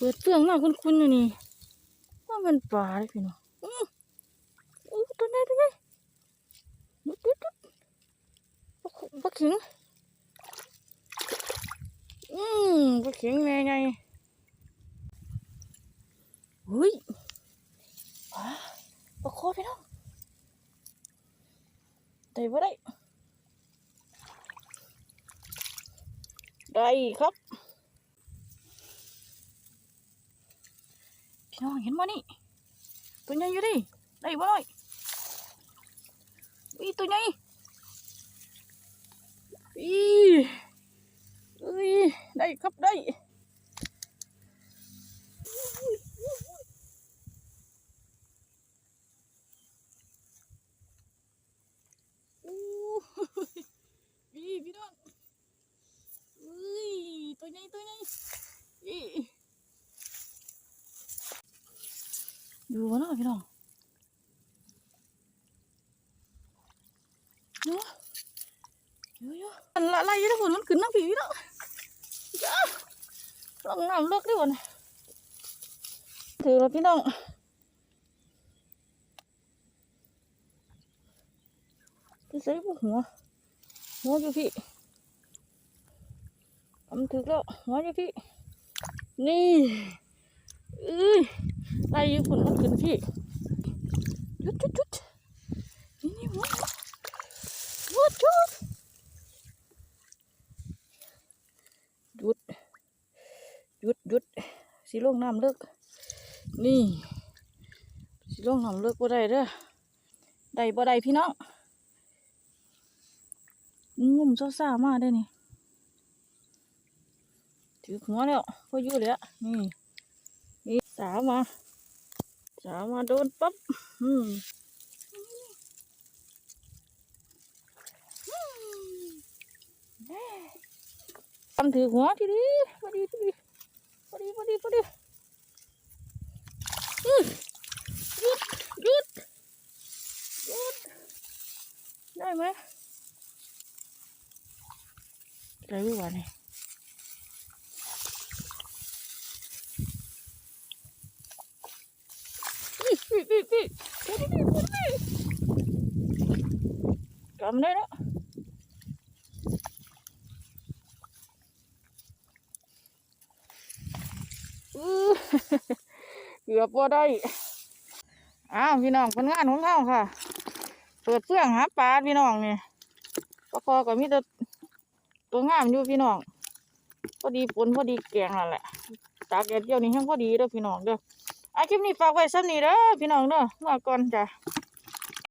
เปิดเฟืองมากคุ้นๆอยู่นี่ว่ามันปลาเลยพี่น้องอู้ตัวไหนตัวไหนดุดดุดดุดปลาขิงอืมปลาขิงไงไงเฮ้ยปลาปลาโคพี่น้องได้บ่ได้ได้ครับ พี่น้องเห็นบ่นี่ ตัวใหญ่อยู่ดิ ได้บ่หน่อยอีตัวใหญ่อีเอ้ยได้ครับได้อู้อีพี่น้องเอ้ยตัวใหญ่ตัวใหญ่อี ดูวะเนาะพี่น้องเนาะเยอะเยอะอันละลายอยู่แล้วฝนมันขึ้นน้ำผีพี่น้องจ้าลองน้ำเลิกดิวันถือแล้วพี่น้องที่ใส่พวกหัวหัวอยู่พี่ทำถึกแล้วหัวอยู่พี่นี่อ้ย ไล่ยู่คนมันขึ้นพี่ยุดยุดยุดนี่นี่หัวหัวหยุดยุดหยุดหยุดหยุดสีลงน้ำเลิกนี่สีลงน้ำเลิกบ่ได้เด้อได้บ่ได้พี่น้องงุ่มซ่าๆมาได้นี่ถือหัวแล้วพออยู่เลยอะนี่ามาสามาโดนปั๊บอืมทำถือหัวทีนี้พอดีพอดีพอดีพอดีพอดีอื้อหยุดหยุดหยุดได้ไหมได้รู้ว่าเนี่ย นี่ นี่นี่นี่นี่นี่นี่กำได้แล้วอื้อเกือบพอได้ อ้าวพี่น้องผลงานของเขาค่ะ เปิดเฟื่องหาปลาพี่น้องเนี่ปลาคอก็มีแต่ตัวงามอยู่พี่น้อง พอดีฝนพอดีแกงนั่นแหละตากแดดเดียวนี่แห้งพอดีเด้อพี่น้องเด้อ อาคลิปนี้ฝากไว้ซ้ำนี้เด้อพี่น้องเด้อเมื่อก่อนจ้ะ